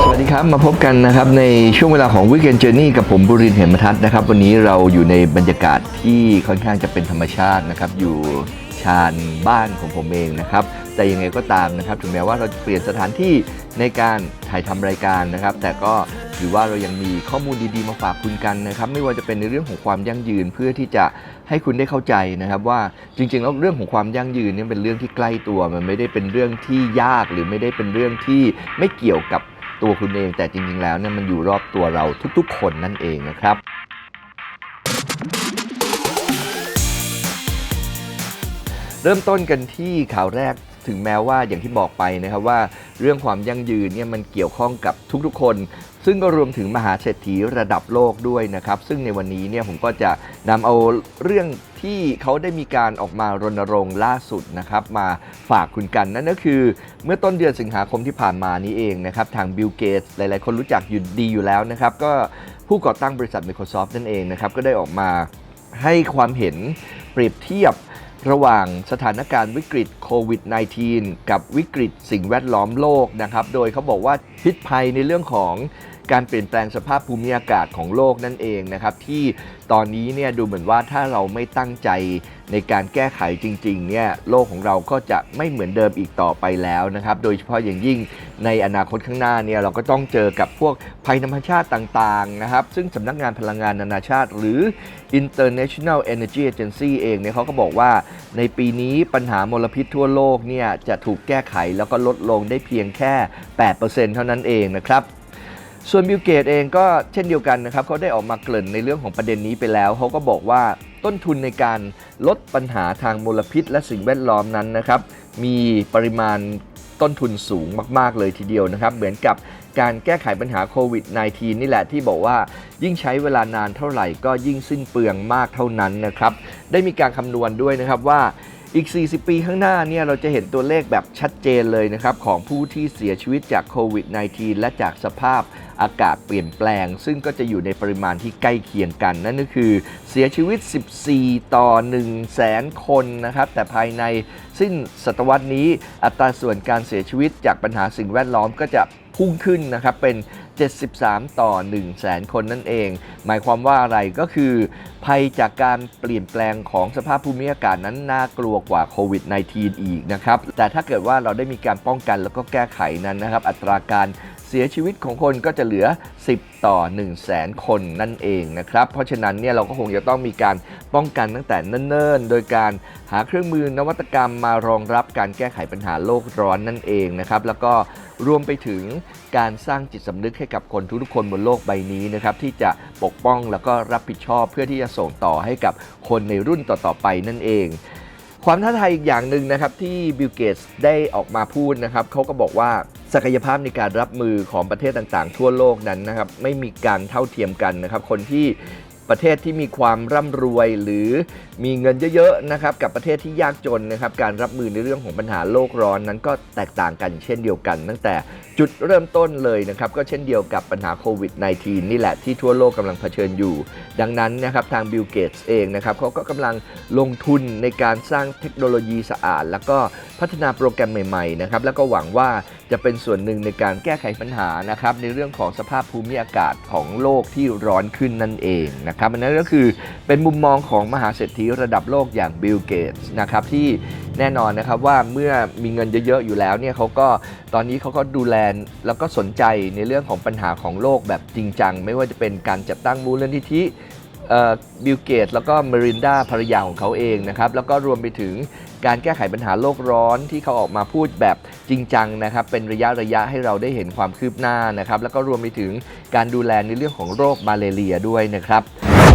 สวัสดีครับ มาพบกันนะครับในช่วงเวลาของ Weekend Journey กับผมบุรินเหมทัศน์นะครับ วันนี้เราอยู่ในบรรยากาศที่ค่อนข้างจะเป็นธรรมชาตินะครับ อยู่ชานบ้านของผมเองนะครับ แต่ยังไงก็ตามนะครับ ถึงแม้ว่าเราจะเปลี่ยนสถานที่ในการถ่ายทำรายการนะครับ แต่ก็ถือว่าเรายังมีข้อมูลดีๆมาฝากคุณกันนะครับ ไม่ว่าจะเป็นในเรื่องของความยั่งยืนเพื่อที่จะให้คุณได้เข้าใจนะครับ ว่าจริงๆแล้วเรื่องของความยั่งยืนนี่เป็นเรื่องที่ใกล้ตัว มันไม่ได้เป็นเรื่องที่ยากหรือไม่ได้เป็นเรื่องที่ไม่เกี่ยวกับ ตัวคุณเองแต่จริงๆแล้วเนี่ยมันอยู่รอบตัวเราทุกๆ คนนั่นเองนะครับ เริ่มต้นกันที่ข่าวแรกถึงแม้ว่าอย่างที่บอกไปนะครับว่าเรื่องความยั่งยืนเนี่ยมันเกี่ยวข้องกับทุกๆคน ซึ่งก็รวมถึงมหาเศรษฐีระดับโลกด้วยนะครับ ซึ่งในวันนี้เนี่ยผมก็จะนำเอาเรื่อง ที่เขาได้มีการออกมารณรงค์ล่าสุดนะครับมาฝากคุณกันนั่นก็คือ เมื่อต้นเดือนสิงหาคมที่ผ่านมานี้เองนะครับทางบิลเกตหลายๆ คนรู้จักอยู่ดีอยู่แล้วนะครับก็ผู้ก่อตั้งบริษัท Microsoft นั่นเองนะครับก็ได้ออกมาให้ความเห็นเปรียบเทียบระหว่างสถานการณ์วิกฤตโควิด -19 กับวิกฤตสิ่งแวดล้อมโลกนะครับ โดยเขาบอกว่าพิษภัยในเรื่องของ การเปลี่ยนแปลงสภาพภูมิอากาศของโลกนั่นเองนะครับที่ตอนนี้เนี่ยดูเหมือนว่าถ้าเราไม่ตั้งใจในการแก้ไขจริงๆเนี่ยโลกของเราก็จะไม่เหมือนเดิมอีกต่อไปแล้วนะครับ โดยเฉพาะอย่างยิ่งในอนาคตข้างหน้าเนี่ยเราก็ต้องเจอกับพวกภัยธรรมชาติต่างๆนะครับซึ่งสำนักงานพลังงานนานาชาติ หรือ International Energy Agency เองเนี่ยเขาก็บอกว่าในปีนี้ปัญหามลพิษทั่วโลกเนี่ยจะถูกแก้ไขแล้วก็ลดลงได้เพียงแค่ 8%เท่านั้นเองนะครับ ส่วนบิลเกตเองก็เช่นเดียวกันนะครับเขาได้ออกมาเกริ่นในเรื่องของประเด็นนี้ไปแล้ว เขาก็บอกว่าต้นทุนในการลดปัญหาทางมลพิษ และสิ่งแวดล้อมนั้นนะครับ มีปริมาณต้นทุนสูงมาก ๆ เลยทีเดียวนะครับ เหมือนกับการแก้ไขปัญหาโควิด -19 นี่แหละที่บอกว่ายิ่งใช้เวลานานเท่าไหร่ก็ยิ่งสิ้นเปลืองมากเท่านั้นนะครับ ได้มีการคำนวณด้วยนะครับว่า อีก 40 ปีข้างหน้าเนี่ยเราจะเห็นตัวเลขแบบชัดเจนเลยนะครับ ของผู้ที่เสียชีวิตจากโควิด -19 และจากสภาพอากาศเปลี่ยนแปลง ซึ่งก็จะอยู่ในปริมาณที่ใกล้เคียงกัน นั่นก็คือเสียชีวิต 14 ต่อ 1 0 0 0 0แสนคนนะครับ แต่ภายในสิ้นศตวรรษนี้ อัตราส่วนการเสียชีวิตจากปัญหาสิ่งแวดล้อมก็จะ พุ่งขึ้นนะครับเป็น 73 ต่อ 1 0 0 0 0แสนคนนั่นเอง หมายความว่าอะไรก็คือ ภัยจากการเปลี่ยนแปลงของสภาพภูมิอากาศนั้นน่ากลัวกว่าโควิด -19 อีกนะครับ แต่ถ้าเกิดว่าเราได้มีการป้องกันแล้วก็แก้ไขนั้นนะครับ อัตราการ เสียชีวิตของคนก็จะเหลือ 10 ต่อ 1 0 0 0 0แสนคนนั่นเองนะครับ เพราะฉะนั้นเนี่ยเราก็คงจะต้องมีการป้องกันตั้งแต่เนิ่นๆ โดยการหาเครื่องมือนวัตกรรมมารองรับการแก้ไขปัญหาโลกร้อนนั่นเองนะครับ แล้วก็รวมไปถึงการสร้างจิตสำนึกให้กับคนทุกๆคนบนโลกใบนี้นะครับที่จะปกป้องแล้วก็รับผิดชอบเพื่อที่จะส่งต่อให้กับคนในรุ่นต่อๆไปนั่นเอง ความท้าทายอีกอย่างหนึ่งนะครับที่บิลเกตส์ได้ออกมาพูดนะครับเขาก็บอกว่าศักยภาพในการรับมือของประเทศต่างๆ ทั่วโลกนั้นนะครับไม่มีการเท่าเทียมกันนะครับคนที่ประเทศที่มีความร่ำรวยหรือมีเงินเยอะๆนะครับกับประเทศที่ยากจนนะครับการรับมือในเรื่องของปัญหาโลกร้อนนั้นก็แตกต่างกันเช่นเดียวกัน ตั้งแต่จุดเริ่มต้นเลยนะครับก็เช่นเดียวกับปัญหาโควิด -19 นี่แหละที่ทั่วโลกกำลังเผชิญอยู่ ดังนั้นนะครับทางบิลเกตส์เองนะครับเขาก็กำลังลงทุนในการสร้างเทคโนโลยีสะอาด แล้วก็พัฒนาโปรแกรมใหม่ๆนะครับแล้วก็หวังว่าจะเป็นส่วนหนึ่งในการแก้ไขปัญหานะครับในเรื่องของสภาพภูมิอากาศของโลกที่ร้อนขึ้นนั่นเองนะครับอันนั้นก็คือเป็นมุมมองของมหาเศรษฐีระดับโลกอย่างบิลเกตส์นะครับที่แน่นอนนะครับว่าเมื่อมีเงินเยอะๆอยู่แล้วเนี่ยเขาก็ตอนนี้เขาก็ดูแลแล้วก็สนใจในเรื่องของปัญหาของโลกแบบจริงจัง ไม่ว่าจะเป็นการจัดตั้งมูลนิธิบิลเกตแล้วก็เมรินดาภรรยาของเขาเองนะครับ แล้วก็รวมไปถึงการแก้ไขปัญหาโลกร้อนที่เขาออกมาพูดแบบจริงจังนะครับ เป็นระยะระยะให้เราได้เห็นความคืบหน้านะครับ แล้วก็รวมไปถึงการดูแลในเรื่องของโรคมาเลเรียด้วยนะครับ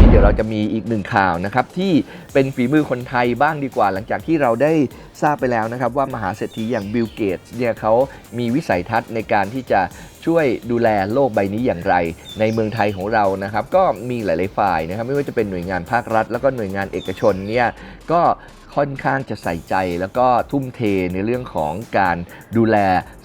เดี๋ยวเราจะมีอีกหนึ่งข่าวนะครับที่เป็นฝีมือคนไทยบ้างดีกว่า หลังจากที่เราได้ทราบไปแล้วนะครับว่ามหาเศรษฐีอย่างบิลเกตเนี่ยเขามีวิสัยทัศน์ในการที่จะช่วยดูแลโลกใบนี้อย่างไร ในเมืองไทยของเรานะครับ ก็มีหลาย ๆ ฝ่ายนะครับ ไม่ว่าจะเป็นหน่วยงานภาครัฐ แล้วก็หน่วยงานเอกชนเนี่ยก็ ค่อนข้างจะใส่ใจ แล้วก็ทุ่มเทในเรื่องของการดูแล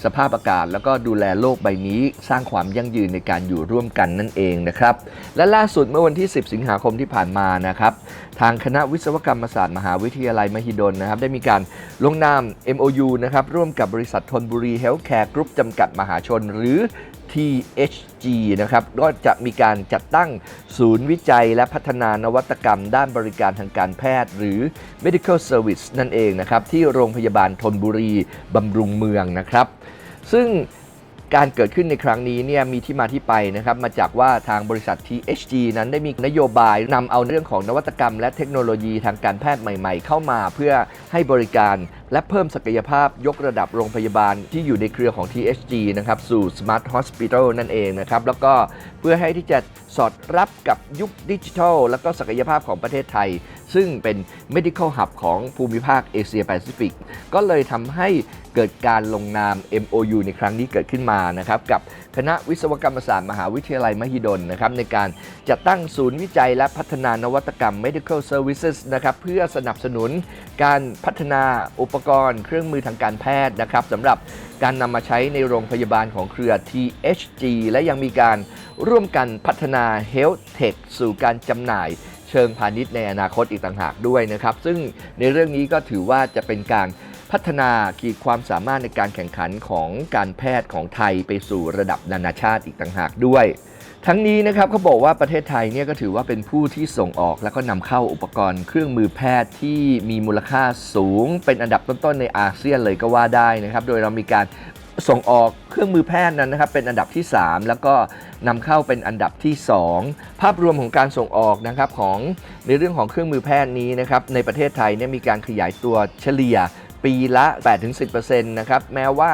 สภาพอากาศ แล้วก็ดูแลโลกใบนี้ สร้างความยั่งยืนในการอยู่ร่วมกันนั่นเองนะครับ และล่าสุดเมื่อวันที่ 10 สิงหาคมที่ผ่านมานะครับทางคณะวิศวกรรมศาสตร์มหาวิทยาลัยมหิดลนะครับ ได้มีการลงนาม MOU นะครับร่วมกับบริษัททนบุรีเฮลท์แคร์กรุ๊ปจำกัดมหาชน หรือ THG นะครับก็จะมีการจัดตั้งศูนย์วิจัยและพัฒนานวัตกรรม ด้านบริการทางการแพทย์ หรือ medical service นั่นเองนะครับที่โรงพยาบาลธนบุรีบำรุงเมืองนะครับ ซึ่งการเกิดขึ้นในครั้งนี้เนี่ยมีที่มาที่ไปนะครับมาจากว่าทางบริษัท THG นั้นได้มีนโยบายนำเอาเรื่องของนวัตกรรม และเทคโนโลยีทางการแพทย์ใหม่ ๆ เข้ามาเพื่อให้บริการ และเพิ่มศักยภาพยกระดับโรงพยาบาลที่อยู่ในเครือของ THG นะครับสู่ Smart Hospital นั่นเองนะครับ แล้วก็เพื่อให้ที่จะสอดรับกับยุคดิจิทัล แล้วก็ศักยภาพของประเทศไทย ซึ่งเป็น medical hub ของภูมิภาคเอเชียแปซิฟิกก็เลยทำให้เกิดการลงนาม MOU ในครั้งนี้เกิดขึ้นมานะครับกับคณะวิศวกรรมศาสตร์มหาวิทยาลัยมหิดลนะครับในการจัดตั้งศูนย์วิจัยและพัฒนานวัตกรรม medical services นะครับเพื่อสนับสนุนการพัฒนาอุปกรณ์ เครื่องมือทางการแพทย์นะครับสำหรับการนำมาใช้ในโรงพยาบาลของเครือ THG และยังมีการร่วมกันพัฒนา Health Tech สู่การจำหน่ายเชิงพาณิชย์ในอนาคตอีกต่างหากด้วยนะครับ ซึ่งในเรื่องนี้ก็ถือว่าจะเป็นการ พัฒนาขีดความสามารถในการแข่งขันของการแพทย์ของไทยไปสู่ระดับนานาชาติอีกต่างหากด้วย ทั้งนี้นะครับเขาบอกว่าประเทศไทยเนี่ยก็ถือว่าเป็นผู้ที่ส่งออก แล้วก็นำเข้าอุปกรณ์เครื่องมือแพทย์ที่มีมูลค่าสูง เป็นอันดับต้นๆในอาเซียนเลยก็ว่าได้นะครับ โดยเรามีการส่งออกเครื่องมือแพทย์นั้นนะครับเป็นอันดับที่ 3 แล้วก็นำเข้าเป็นอันดับที่ 2 ภาพรวมของการส่งออกนะครับของในเรื่องของเครื่องมือแพทย์นี้นะครับในประเทศไทยเนี่ยมีการขยายตัวเฉลี่ย ปีละ 8-10%นะครับแม้ว่า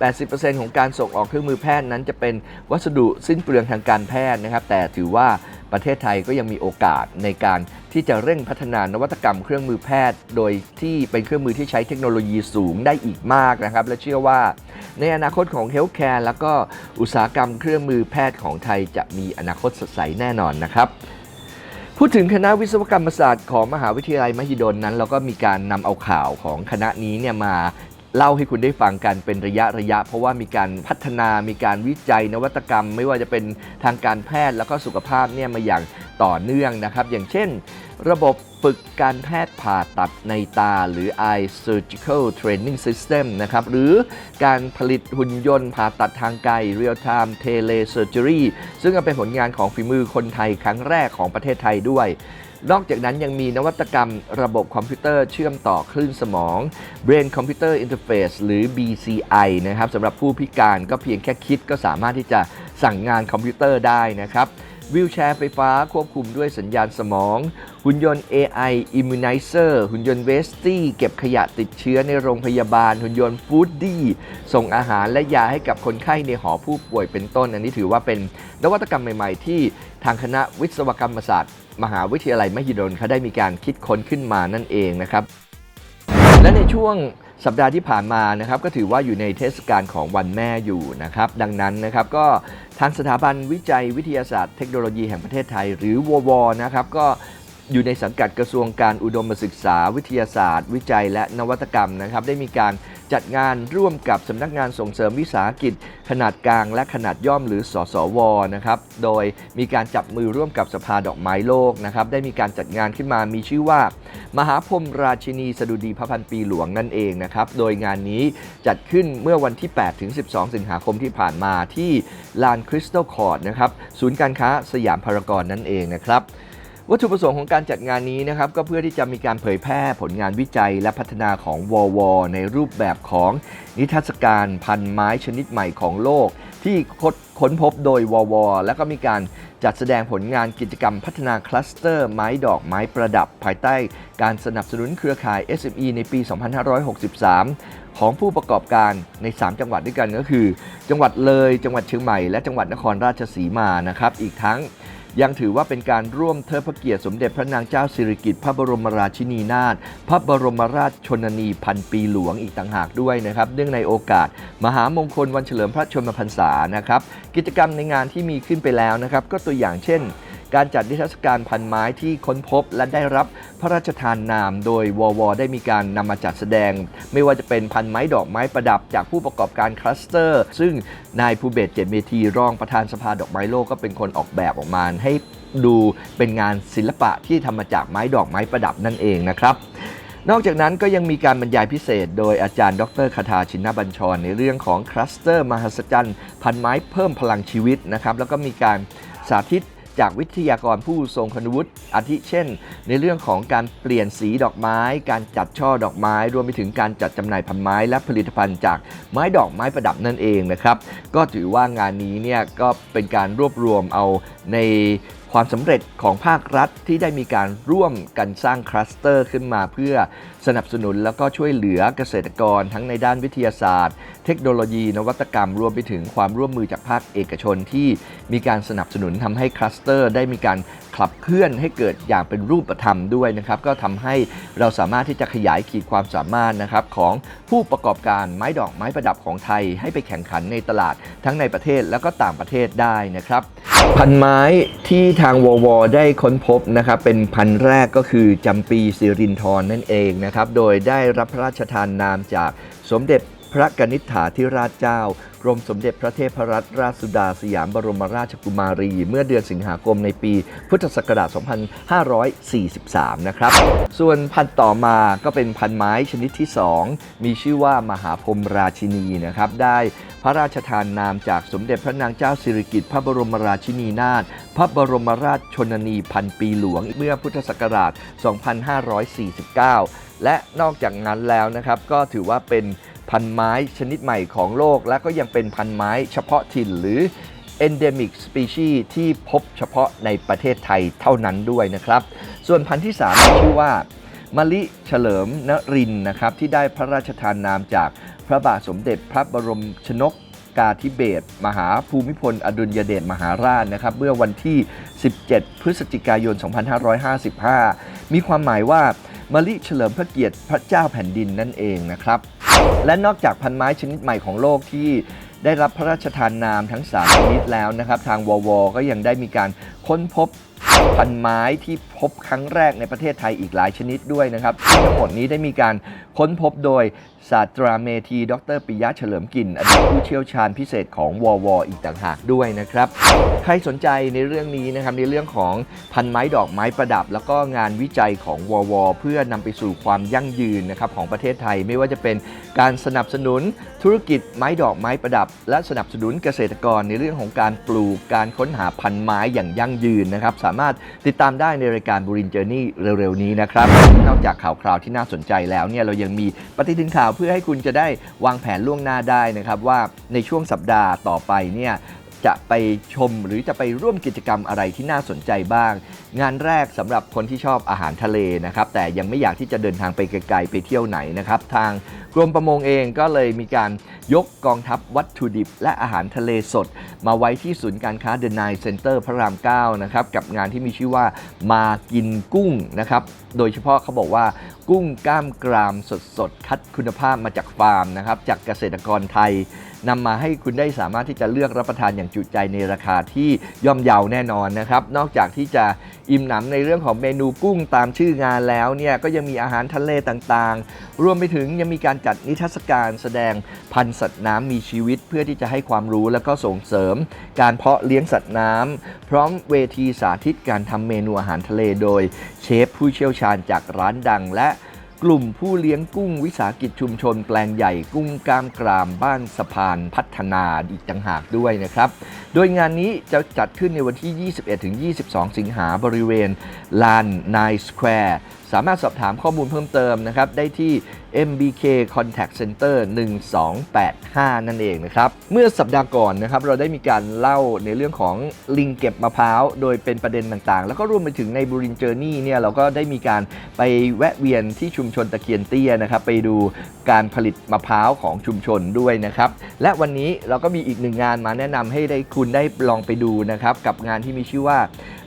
80%ของการส่งออกเครื่องมือแพทย์นั้นจะเป็นวัสดุสิ้นเปลืองทางการแพทย์นะครับ แต่ถือว่าประเทศไทยก็ยังมีโอกาสในการที่จะเร่งพัฒนานวัตกรรมเครื่องมือแพทย์ โดยที่เป็นเครื่องมือที่ใช้เทคโนโลยีสูงได้อีกมากนะครับ และเชื่อว่า ในอนาคตของเฮลท์แคร์แล้วก็อุตสาหกรรมเครื่องมือแพทย์ของไทยจะมีอนาคตสดใสแน่นอนนะครับ พูดถึงคณะวิศวกรรมศาสตร์ของมหาวิทยาลัยมหิดลนั้น เราก็มีการนำเอาข่าวของคณะนี้เนี่ยมา เล่าให้คุณได้ฟังกันเป็นระยะระยะ เพราะว่ามีการพัฒนามีการวิจัยนวัตกรรม ไม่ว่าจะเป็นทางการแพทย์แล้วก็สุขภาพเนี่ยมาอย่างต่อเนื่องนะครับ อย่างเช่น ระบบฝึกการแพทย์ผ่าตัดในตา หรือ Eye Surgical Training System นะครับ หรือการผลิตหุ่นยนต์ผ่าตัดทางไกล Real Time Telesurgery ซึ่งเป็นผลงานของฝีมือคนไทยครั้งแรกของประเทศไทยด้วย นอกจากนั้นยังมีนวัตกรรมระบบคอมพิวเตอร์เชื่อมต่อคลื่นสมอง Brain Computer Interface หรือ BCI นะครับสำหรับผู้พิการก็เพียงแค่คิดก็สามารถที่จะสั่งงานคอมพิวเตอร์ได้นะครับวิวแชร์ไฟฟ้าควบคุมด้วยสัญญาณสมอง หุ่นยนต์ AI Immunizer หุ่นยนต์เวสตี้เก็บขยะติดเชื้อในโรงพยาบาล หุ่นยนต์ฟู้ดดี้ส่งอาหารและยาให้กับคนไข้ในหอผู้ป่วยเป็นต้น อันนี้ถือว่าเป็นนวัตกรรมใหม่ๆ ที่ทางคณะวิศวกรรมศาสตร์ มหาวิทยาลัยมหิดลเขาได้มีการคิดค้นขึ้นมานั่นเองนะครับ และในช่วงสัปดาห์ที่ผ่านมานะครับก็ถือว่าอยู่ในเทศกาลของวันแม่อยู่นะครับ ดังนั้นนะครับก็ทางสถาบันวิจัยวิทยาศาสตร์เทคโนโลยีแห่งประเทศไทย หรือววนะครับก็ อยู่ในสังกัดกระทรวงการอุดมศึกษา วิทยาศาสตร์ วิจัยและนวัตกรรมนะครับ ได้มีการจัดงานร่วมกับสำนักงานส่งเสริมวิสาหกิจ ขนาดกลางและขนาดย่อมหรือสสวนะครับ โดยมีการจับมือร่วมกับสภาดอกไม้โลกนะครับ ได้มีการจัดงานขึ้นมามีชื่อว่า มหาพรหมราชินีสดุดีพระพันปีหลวงนั่นเองนะครับ โดยงานนี้จัดขึ้นเมื่อวันที่ 8 ถึง 12 สิงหาคมที่ผ่านมาที่ลานคริสตัลคอร์ดนะครับ ศูนย์การค้าสยามพารากอนนั่นเองนะครับ วัตถุประสงค์ของการจัดงานนี้นะครับก็เพื่อที่จะมีการเผยแพร่ผลงานวิจัยและพัฒนาของวอวในรูปแบบของนิทรรศการพันไม้ชนิดใหม่ของโลก ที่ค้นพบโดยวอวและก็มีการจัดแสดงผลงานกิจกรรมพัฒนาคลัสเตอร์ไม้ดอกไม้ประดับ ภายใต้การสนับสนุนเครือข่าย SME ในปี 2563 ของผู้ประกอบการใน 3 จังหวัดด้วยกันก็คือ จังหวัดเลย จังหวัดเชียงใหม่ และจังหวัดนครราชสีมานะครับอีกทั้ง ยังถือว่าเป็นการร่วมเทิดพระเกียรติสมเด็จพระนางเจ้าสิริกิติ์พระบรมราชินีนาถพระบรมราชชนนีพันปีหลวงอีกต่างหากด้วยนะครับเนื่องในโอกาส มหามงคลวันเฉลิมพระชนมพรรษานะครับกิจกรรมในงานที่มีขึ้นไปแล้วนะครับก็ตัวอย่างเช่น การจัดนิทรรศการพันไม้ที่ค้นพบและได้รับพระราชทานนาม โดยววได้มีการนำมาจัดแสดง ไม่ว่าจะเป็นพันไม้ดอกไม้ประดับจากผู้ประกอบการคลัสเตอร์ ซึ่งนายภูเบศเจตเมธีรองประธานสภาดอกไม้โลกก็เป็นคนออกแบบออกมาให้ดูเป็นงานศิลปะที่ทำมาจากไม้ดอกไม้ประดับนั่นเองนะครับนอกจากนั้นก็ยังมีการบรรยายพิเศษ โดยอาจารย์ดรคาทาชินบัญชร ในเรื่องของคลัสเตอร์ มหัศจรรย์ พันไม้เพิ่มพลังชีวิตนะครับ แล้วก็มีการสาธิต จากวิทยากรผู้ทรงคุณวุฒิอาทิเช่น ในเรื่องของการเปลี่ยนสีดอกไม้ การจัดช่อดอกไม้ รวมไปถึงการจัดจำหน่ายพันไม้ และผลิตภัณฑ์จากไม้ดอกไม้ประดับนั่นเองนะครับ ก็ถือว่างานนี้เนี่ยก็เป็นการรวบรวมเอาใน ความสำเร็จของภาครัฐที่ได้มีการร่วมกันสร้างคลัสเตอร์ขึ้นมาเพื่อสนับสนุนแล้วก็ช่วยเหลือเกษตรกรทั้งในด้านวิทยาศาสตร์ เทคโนโลยี นวัตกรรมรวมไปถึงความร่วมมือจากภาคเอกชนที่มีการสนับสนุนทำให้คลัสเตอร์ได้มีการ ขับเคลื่อนให้เกิดอย่างเป็นรูปธรรมด้วยนะครับก็ทำให้เราสามารถที่จะขยายขีดความสามารถนะครับของผู้ประกอบการไม้ดอกไม้ประดับของไทย ให้ไปแข่งขันในตลาดทั้งในประเทศแล้วก็ต่างประเทศได้นะครับพันไม้ที่ทางววได้ค้นพบนะครับเป็นพันแรกก็คือจำปีสิรินทรนั่นเองนะครับโดยได้รับพระราชทานนามจากสมเด็จ พระกนิษฐาธิราชเจ้ากรมสมเด็จพระเทพรัตนราชสุดาสยามบรมราชกุมารี เมื่อเดือนสิงหาคมในปีพุทธศักราช 2543 นะครับ ส่วนพันธุ์ต่อมาก็เป็นพันไม้ชนิดที่ 2 มีชื่อว่ามหาพรมราชินีนะครับ ได้พระราชทานนามจากสมเด็จพระนางเจ้าสิริกิติ์พระบรมราชินีนาถพระบรมราชชนนีพันปีหลวงเมื่อพุทธศักราช 2549 และนอกจากนั้นแล้วนะครับก็ถือว่าเป็น พันไม้ชนิดใหม่ของโลก และก็ยังเป็นพันไม้เฉพาะถิ่นหรือ endemic species ที่พบเฉพาะในประเทศไทยเท่านั้นด้วยนะครับ ส่วนพันธุ์ที่3มีชื่อว่ามะลิเฉลิมนรินนะครับ ที่ได้พระราชทานนามจากพระบาทสมเด็จพระบรมชนกกาธิเบศมหาภูมิพล อดุลยเดชมหาราชนะครับ เมื่อวันที่ 17 พฤศจิกายน 2555 มีความหมายว่า มะลิเฉลิมพระเกียรติพระเจ้าแผ่นดินนั่นเองนะครับ และนอกจากพันไม้ชนิดใหม่ของโลกที่ได้รับพระราชทานนามทั้ง3ชนิดแล้วนะครับ ทางวว ก็ยังได้มีการค้นพบ พันไม้ที่พบครั้งแรกในประเทศไทยอีกหลายชนิดด้วยนะครับ ทั้งหมดนี้ได้มีการค้นพบโดยศาสตราเมธี ดรปิยะเฉลิมกินอดีตผู้เชี่ยวชาญพิเศษของวอวอีกต่างหากด้วยนะครับ ใครสนใจในเรื่องนี้นะครับในเรื่องของพันไม้ดอกไม้ประดับ แล้วก็งานวิจัยของวอวเพื่อนำไปสู่ความยั่งยืนนะครับของประเทศไทยไม่ว่าจะเป็นการสนับสนุนธุรกิจไม้ดอกไม้ประดับ และสนับสนุนเกษตรกรในเรื่องของการปลูกการค้นหาพันไม้อย่างยั่งยืนนะครับสามารถติดตามได้ในรายการบูรินเจอร์นี่เร็วๆ นี้นะครับ นอกจากข่าวคราวที่น่าสนใจแล้วเนี่ยเรายังมีปฏิทินข่าวเพื่อให้คุณจะได้วางแผนล่วงหน้าได้นะครับว่าในช่วงสัปดาห์ต่อไปเนี่ย จะไปชมหรือจะไปร่วมกิจกรรมอะไรที่น่าสนใจบ้าง งานแรกสำหรับคนที่ชอบอาหารทะเลนะครับ แต่ยังไม่อยากที่จะเดินทางไปไกลๆไปเที่ยวไหนนะครับ ทางกรมประมงเองก็เลยมีการยกกองทัพวัตถุดิบ และอาหารทะเลสด มาไว้ที่ศูนย์การค้าเดนไนเซ็นเตอร์พระราม 9 นะครับ กับงานที่มีชื่อว่ามากินกุ้งนะครับ โดยเฉพาะเขาบอกว่ากุ้งกล้ามกรามสดๆคัดคุณภาพมาจากฟาร์มนะครับจากเกษตรกรไทย นำมาให้คุณได้สามารถที่จะเลือกรับประทานอย่างจุใจในราคาที่ย่อมเยาแน่นอนนะครับ นอกจากที่จะอิ่มหนำในเรื่องของเมนูกุ้งตามชื่องานแล้วเนี่ยก็ยังมีอาหารทะเลต่างๆ รวมไปถึงยังมีการจัดนิทรรศการแสดงพันธุ์สัตว์น้ำมีชีวิต เพื่อที่จะให้ความรู้และก็ส่งเสริม การเพาะเลี้ยงสัตว์น้ำพร้อมเวทีสาธิตการทำเมนูอาหารทะเลโดยเชฟผู้เชี่ยวชาญจากร้านดังและ กลุ่มผู้เลี้ยงกุ้งวิสาหกิจชุมชนแปลงใหญ่กุ้งกล้ามกรามบ้านสะพานพัฒนาอีกต่างหากด้วยนะครับ โดยงานนี้จะจัดขึ้นในวันที่ 21-22 สิงหาบริเวณลานนายสแควร์ สามารถสอบถามข้อมูลเพิ่มเติมนะครับได้ที่ MBK Contact Center 1285 นั่นเองนะครับ เมื่อสัปดาห์ก่อนนะครับเราได้มีการเล่าในเรื่องของลิงเก็บมะพร้าว โดยเป็นประเด็นต่างๆ แล้วก็รวมไปถึงในบูรินเจอร์นี่เนี่ยเราก็ได้มีการไปแวะเวียนที่ชุมชนตะเคียนเตี้ยนะครับไปดูการผลิตมะพร้าวของชุมชนด้วยนะครับ และวันนี้เราก็มีอีกหนึ่งงานมาแนะนำให้ได้คุณได้ลองไปดูนะครับกับงานที่มีชื่อว่า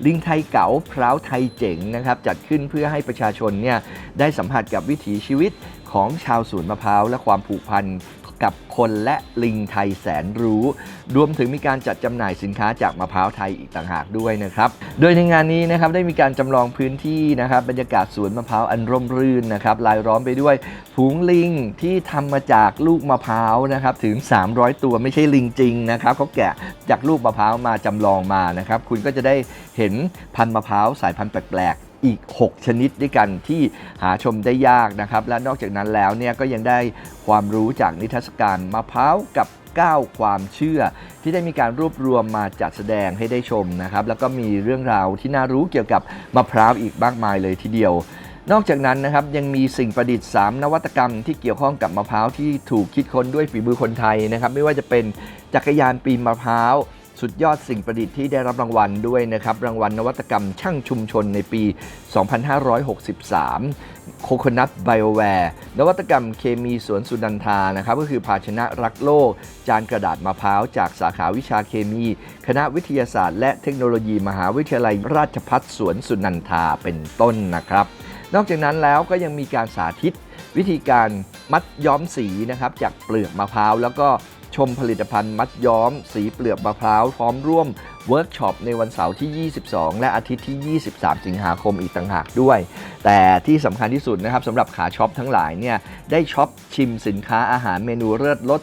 ลิงไทยเก๋าพร้าวไทยเจ๋งนะครับจัดขึ้นเพื่อให้ประชาชนเนี่ยได้สัมผัสกับวิถีชีวิตของชาวสวนมะพร้าวและความผูกพันกับคนและลิงไทยแสนรู้ รวมถึงมีการจัดจำหน่ายสินค้าจากมะพร้าวไทยอีกต่างหากด้วยนะครับ โดยในงานนี้นะครับได้มีการจำลองพื้นที่นะครับบรรยากาศสวนมะพร้าวอันร่มรื่นนะครับรายล้อมไปด้วยฝูงลิงที่ทำมาจากลูกมะพร้าวนะครับถึง 300 ตัวไม่ใช่ลิงจริงนะครับเขาแกะจากลูกมะพร้าวมาจำลองมานะครับคุณก็จะได้เห็นพันธุ์มะพร้าวสายพันธุ์แปลก อีก 6 ชนิดด้วยกันที่หาชมได้ยากนะครับ และนอกจากนั้นแล้วเนี่ยก็ยังได้ความรู้จากนิทรรศการมะพร้าวกับ9 ความเชื่อที่ได้มีการรวบรวมมาจัดแสดงให้ได้ชมนะครับ แล้วก็มีเรื่องราวที่น่ารู้เกี่ยวกับมะพร้าวอีกมากมายเลยทีเดียวนอกจากนั้นนะครับยังมีสิ่งประดิษฐ์ 3 นวัตกรรมที่เกี่ยวข้องกับมะพร้าวที่ถูกคิดค้นด้วยฝีมือคนไทยนะครับ ไม่ว่าจะเป็นจักรยานปีนมะพร้าว สุดยอดสิ่งประดิษฐ์ที่ได้รับรางวัลด้วยนะครับ รางวัลนวัตกรรมช่างชุมชนในปี 2563โคโคนัทไบโอแวร์นวัตกรรมเคมีสวนสุนันทานะครับ ก็คือภาชนะรักโลก จานกระดาษมะพร้าว จากสาขาวิชาเคมี คณะวิทยาศาสตร์ และเทคโนโลยีมหาวิทยาลัยราชภัฏสวนสุนันทาเป็นต้นนะครับ นอกจากนั้นแล้วก็ยังมีการสาธิตวิธีการมัดย้อมสีนะครับจากเปลือกมะพร้าว แล้วก็ ชมผลิตภัณฑ์มัดย้อม สีเปลือกมะพร้าว พร้อมร่วมเวิร์กช็อปในวันเสาร์ที่ 22 และอาทิตย์ที่ 23 สิงหาคมอีกต่างหากด้วย แต่ที่สำคัญที่สุดนะครับสำหรับขาช็อปทั้งหลายเนี่ยได้ช็อปชิมสินค้าอาหารเมนูเลิศรส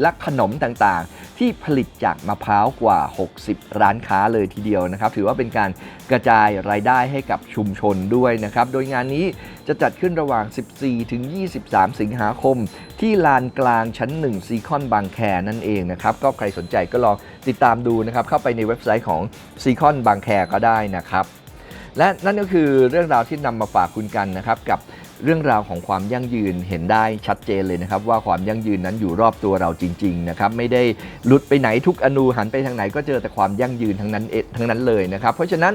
และขนมต่างๆ ที่ผลิตจากมะพร้าวกว่า 60 ร้านค้าเลยทีเดียวนะครับ ถือว่าเป็นการกระจายรายได้ให้กับชุมชนด้วยนะครับ โดยงานนี้จะจัดขึ้นระหว่าง 14 ถึง 23 สิงหาคม ที่ลานกลางชั้น 1 ซีคอนบางแคนั่นเองนะครับ ก็ใครสนใจก็ลองติดตามดูนะครับ เข้าไปในเว็บไซต์ของซีคอนบางแคก็ได้นะครับ และนั่นก็คือเรื่องราวที่นำมาฝากคุณกันนะครับกับ เรื่องราวของความยั่งยืนเห็นได้ชัดเจนเลยนะครับ ว่าความยั่งยืนนั้นอยู่รอบตัวเราจริงๆนะครับไม่ได้หลุดไปไหนทุกอนูหันไปทางไหนก็เจอแต่ความยั่งยืนทั้งนั้นเอทั้งนั้นเลยนะครับ เพราะฉะนั้น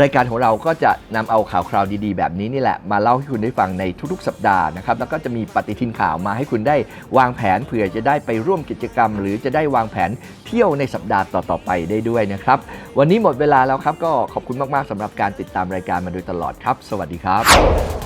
รายการของเราก็จะนำเอาข่าวคราวดีๆ แบบนี้นี่แหละมาเล่าให้คุณได้ฟังในทุกๆ สัปดาห์นะครับแล้วก็จะมีปฏิทินข่าวมาให้คุณได้วางแผนเผื่อจะได้ไปร่วมกิจกรรม หรือจะได้วางแผนเที่ยวในสัปดาห์ต่อๆไปได้ด้วยนะครับ วันนี้หมดเวลาแล้วครับก็ขอบคุณมากๆสำหรับการติดตามรายการมาโดยตลอดครับ สวัสดีครับ